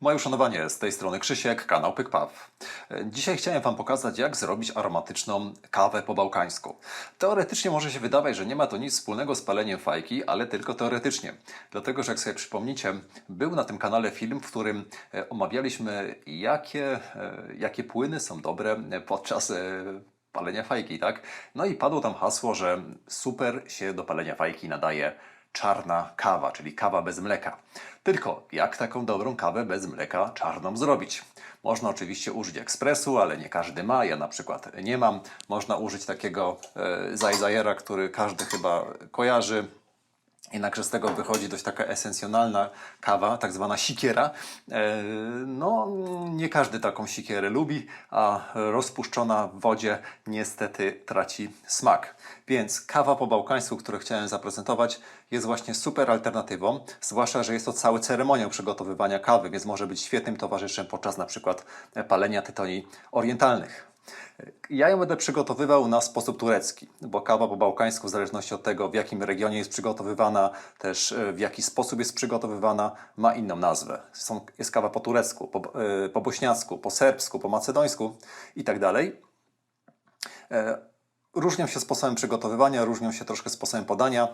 Moje uszanowanie, z tej strony Krzysiek, kanał PykPaw. Dzisiaj chciałem Wam pokazać, jak zrobić aromatyczną kawę po bałkańsku. Teoretycznie może się wydawać, że nie ma to nic wspólnego z paleniem fajki, ale tylko teoretycznie. Dlatego, że jak sobie przypomnicie, był na tym kanale film, w którym e, omawialiśmy, jakie, e, jakie płyny są dobre podczas e, palenia fajki, tak? No i padło tam hasło, że super się do palenia fajki nadaje czarna kawa, czyli kawa bez mleka. Tylko jak taką dobrą kawę bez mleka czarną zrobić? Można oczywiście użyć ekspresu, ale nie każdy ma. Ja na przykład nie mam. Można użyć takiego e, zajzajera, który każdy chyba kojarzy. Jednakże z tego wychodzi dość taka esencjonalna kawa, tak zwana sikiera. E, No, nie każdy taką sikierę lubi, a rozpuszczona w wodzie niestety traci smak. Więc kawa po bałkańsku, którą chciałem zaprezentować, jest właśnie super alternatywą, zwłaszcza, że jest to cały ceremoniał przygotowywania kawy, więc może być świetnym towarzyszem podczas na przykład palenia tytoni orientalnych. Ja ją będę przygotowywał na sposób turecki, bo kawa po bałkańsku, w zależności od tego, w jakim regionie jest przygotowywana, też e, w jaki sposób jest przygotowywana, ma inną nazwę. Są, jest kawa po turecku, po, e, po bośniacku, po serbsku, po macedońsku i tak dalej. E, Różnią się sposobem przygotowywania, różnią się troszkę sposobem podania,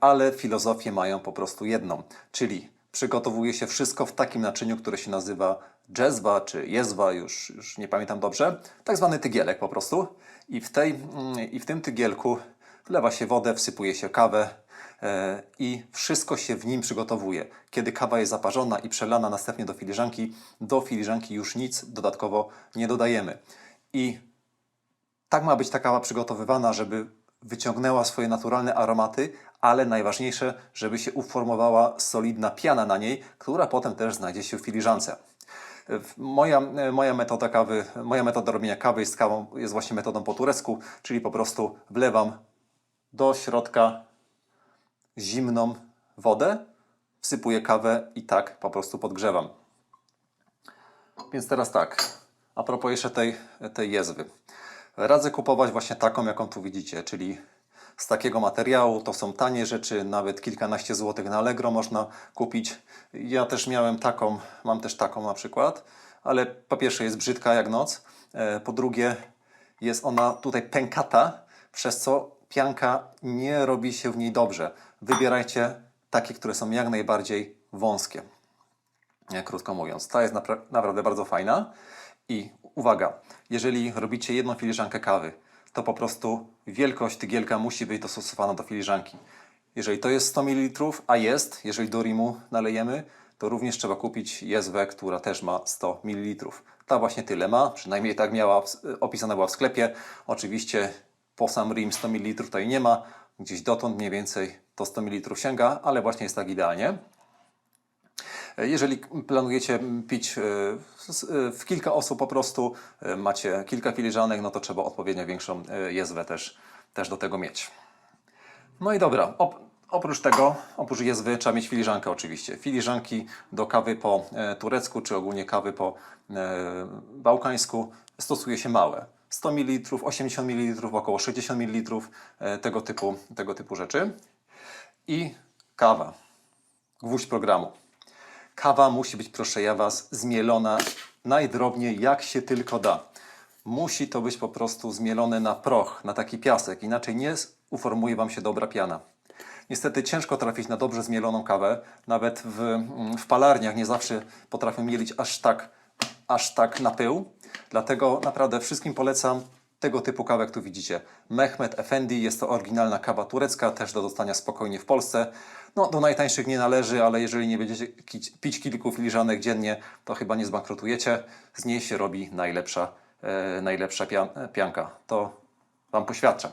ale filozofię mają po prostu jedną, czyli przygotowuje się wszystko w takim naczyniu, które się nazywa dżezwa czy jezwa, już, już nie pamiętam dobrze, tak zwany tygielek po prostu. I w, tej, mm, I w tym tygielku wlewa się wodę, wsypuje się kawę e, i wszystko się w nim przygotowuje. Kiedy kawa jest zaparzona i przelana następnie do filiżanki, do filiżanki już nic dodatkowo nie dodajemy. I tak ma być ta kawa przygotowywana, żeby wyciągnęła swoje naturalne aromaty, ale najważniejsze, żeby się uformowała solidna piana na niej, która potem też znajdzie się w filiżance. Moja, moja metoda kawy, moja metoda robienia kawy jest, kawą, jest właśnie metodą po turecku, czyli po prostu wlewam do środka zimną wodę, wsypuję kawę i tak po prostu podgrzewam. Więc teraz tak, a propos jeszcze tej, tej jezwy. Radzę kupować właśnie taką, jaką tu widzicie, czyli z takiego materiału. To są tanie rzeczy, nawet kilkanaście złotych na Allegro można kupić. Ja też miałem taką, mam też taką na przykład, ale po pierwsze jest brzydka jak noc, e, po drugie jest ona tutaj pękata, przez co pianka nie robi się w niej dobrze. Wybierajcie takie, które są jak najbardziej wąskie. Krótko mówiąc. Ta jest napra- naprawdę bardzo fajna. I uwaga, jeżeli robicie jedną filiżankę kawy, to po prostu wielkość tygielka musi być dostosowana do filiżanki. Jeżeli to jest 100 ml, a jest, jeżeli do rimu nalejemy, to również trzeba kupić jezwę, która też ma 100 ml. Ta właśnie tyle ma, przynajmniej tak miała, opisana była w sklepie. Oczywiście po sam rim 100 ml tutaj nie ma, gdzieś dotąd mniej więcej to 100 ml sięga, ale właśnie jest tak idealnie. Jeżeli planujecie pić e, e, w kilka osób po prostu, e, macie kilka filiżanek, no to trzeba odpowiednio większą jezwę też, też do tego mieć. No i dobra, op, oprócz tego, oprócz jezwy trzeba mieć filiżankę oczywiście. Filiżanki do kawy po turecku, czy ogólnie kawy po bałkańsku stosuje się małe. 100 ml, 80 ml, około 60 ml, tego typu, tego typu rzeczy. I kawa. Gwóźdź programu. Kawa musi być, proszę ja Was, zmielona najdrobniej jak się tylko da. Musi to być po prostu zmielone na proch, na taki piasek, inaczej nie uformuje Wam się dobra piana. Niestety ciężko trafić na dobrze zmieloną kawę. Nawet w, mm, w palarniach nie zawsze potrafią mielić aż tak, aż tak na pył. Dlatego naprawdę wszystkim polecam tego typu kawę, jak tu widzicie. Mehmet Efendi, jest to oryginalna kawa turecka, też do dostania spokojnie w Polsce. No, do najtańszych nie należy, ale jeżeli nie będziecie pić kilku filiżanek dziennie, to chyba nie zbankrutujecie. Z niej się robi najlepsza, e, najlepsza pian, pianka. To Wam poświadczam.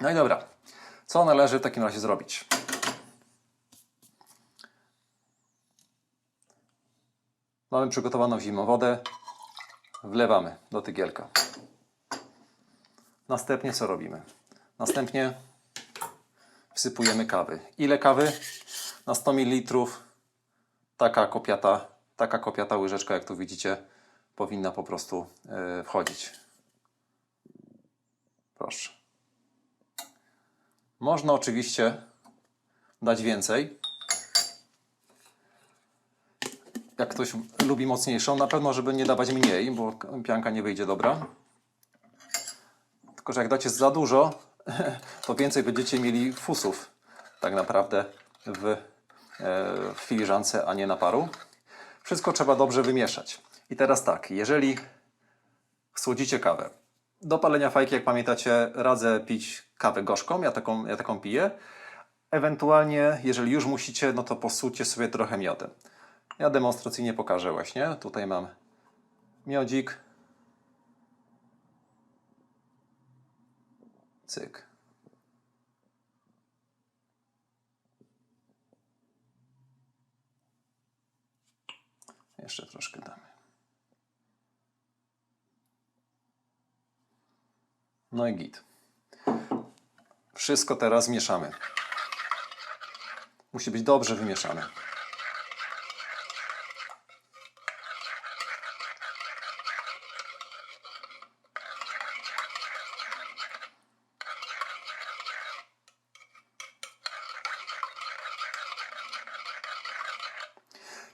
No i dobra. Co należy w takim razie zrobić? Mamy przygotowaną zimną wodę. Wlewamy do tygielka. Następnie co robimy? Następnie wsypujemy kawy. Ile kawy? Na 100 ml taka kopiata, taka kopiata łyżeczka, jak tu widzicie, powinna po prostu e, wchodzić. Proszę. Można oczywiście dać więcej, jak ktoś lubi mocniejszą, na pewno, żeby nie dawać mniej, bo pianka nie wyjdzie dobra. Tylko, że jak dacie za dużo, to więcej będziecie mieli fusów tak naprawdę w, e, w filiżance, a nie na paru. Wszystko trzeba dobrze wymieszać. I teraz tak, jeżeli słodzicie kawę, do palenia fajki, jak pamiętacie, radzę pić kawę gorzką, ja taką, ja taką piję. Ewentualnie, jeżeli już musicie, no to posudźcie sobie trochę miodem. Ja demonstracyjnie pokażę właśnie. Tutaj mam miodzik. Cyk. Jeszcze troszkę damy. No i git. Wszystko teraz mieszamy. Musi być dobrze wymieszane.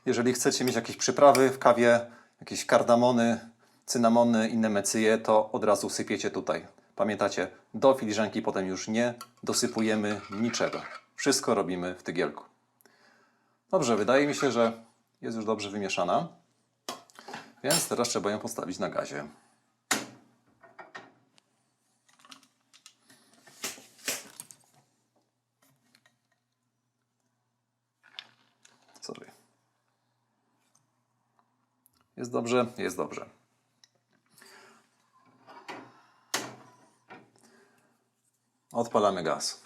Jeżeli chcecie mieć jakieś przyprawy w kawie, jakieś kardamony, cynamony, inne mecyje, to od razu sypiecie tutaj. Pamiętacie, do filiżanki potem już nie dosypujemy niczego. Wszystko robimy w tygielku. Dobrze, wydaje mi się, że jest już dobrze wymieszana. Więc teraz trzeba ją postawić na gazie. Sorry. Jest dobrze, jest dobrze. Odpalamy gaz.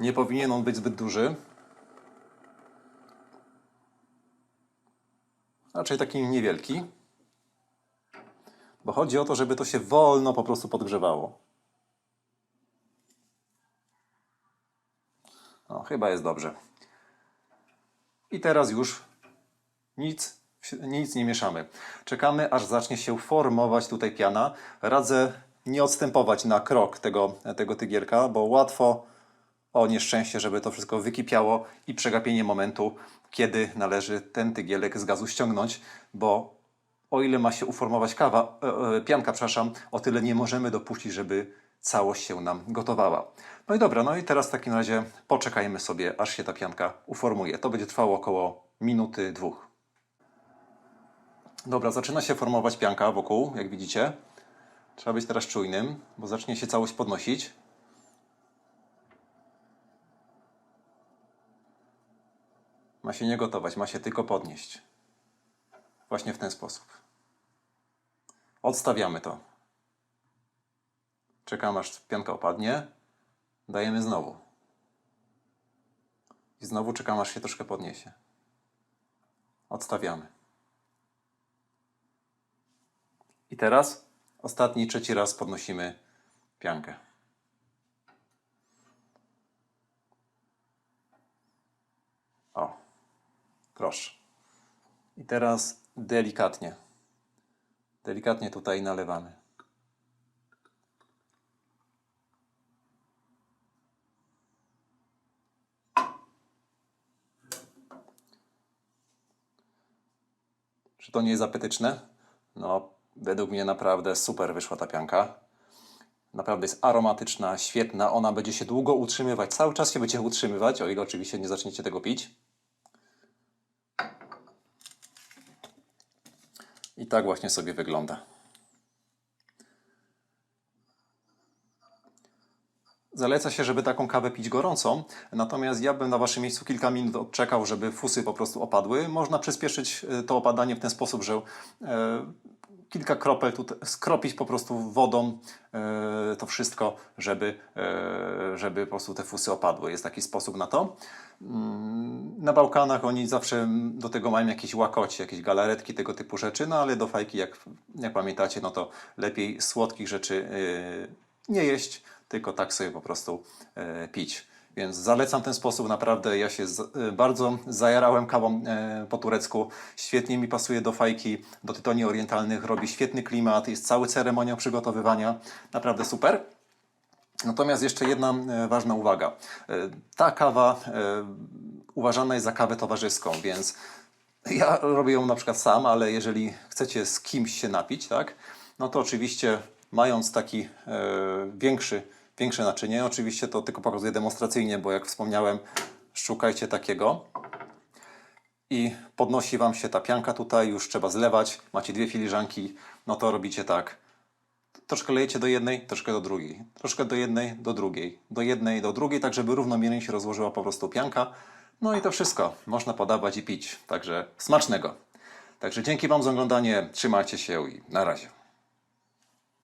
Nie powinien on być zbyt duży. Raczej taki niewielki. Bo chodzi o to, żeby to się wolno po prostu podgrzewało. No, chyba jest dobrze. I teraz już nic, nic nie mieszamy. Czekamy, aż zacznie się formować tutaj piana. Radzę nie odstępować na krok tego, tego tygielka, bo łatwo o nieszczęście, żeby to wszystko wykipiało i przegapienie momentu, kiedy należy ten tygielek z gazu ściągnąć, bo o ile ma się uformować kawa, e, e, pianka, przepraszam, o tyle nie możemy dopuścić, żeby całość się nam gotowała. No i dobra, no i teraz w takim razie poczekajmy sobie, aż się ta pianka uformuje. To będzie trwało około minuty, dwóch. Dobra, zaczyna się formować pianka wokół, jak widzicie. Trzeba być teraz czujnym, bo zacznie się całość podnosić. Ma się nie gotować, ma się tylko podnieść. Właśnie w ten sposób. Odstawiamy to. Czekamy aż pianka opadnie. Dajemy znowu. I znowu czekamy aż się troszkę podniesie. Odstawiamy. I teraz ostatni, trzeci raz podnosimy piankę. O, proszę. I teraz delikatnie. Delikatnie tutaj nalewamy. Czy to nie jest apetyczne? No, według mnie naprawdę super wyszła ta pianka. Naprawdę jest aromatyczna, świetna. Ona będzie się długo utrzymywać. Cały czas się będzie utrzymywać, o ile oczywiście nie zaczniecie tego pić. I tak właśnie sobie wygląda. Zaleca się, żeby taką kawę pić gorącą, natomiast ja bym na Waszym miejscu kilka minut odczekał, żeby fusy po prostu opadły. Można przyspieszyć e, to opadanie w ten sposób, że e, kilka kropel tutaj, skropić po prostu wodą e, to wszystko, żeby, żeby po prostu te fusy opadły. Jest taki sposób na to. Mm, Na Bałkanach oni zawsze do tego mają jakieś łakocie, jakieś galaretki, tego typu rzeczy, no ale do fajki, jak, jak pamiętacie, no to lepiej słodkich rzeczy nie jeść, tylko tak sobie po prostu e, pić. Więc zalecam ten sposób, naprawdę ja się e, bardzo zajarałem kawą e, po turecku. Świetnie mi pasuje do fajki, do tytoni orientalnych, robi świetny klimat, jest cały ceremoniał przygotowywania. Naprawdę super. Natomiast jeszcze jedna ważna uwaga. Ta kawa uważana jest za kawę towarzyską, więc ja robię ją na przykład sam, ale jeżeli chcecie z kimś się napić, tak, no to oczywiście mając taki większy, większe naczynie, oczywiście to tylko pokazuję demonstracyjnie, bo jak wspomniałem, szukajcie takiego i podnosi Wam się ta pianka tutaj, już trzeba zlewać, macie dwie filiżanki, no to robicie tak. Troszkę lejecie do jednej, troszkę do drugiej. Troszkę do jednej, do drugiej. Do jednej, do drugiej, tak żeby równomiernie się rozłożyła po prostu pianka. No i to wszystko. Można podawać i pić. Także smacznego. Także dzięki Wam za oglądanie. Trzymajcie się i na razie.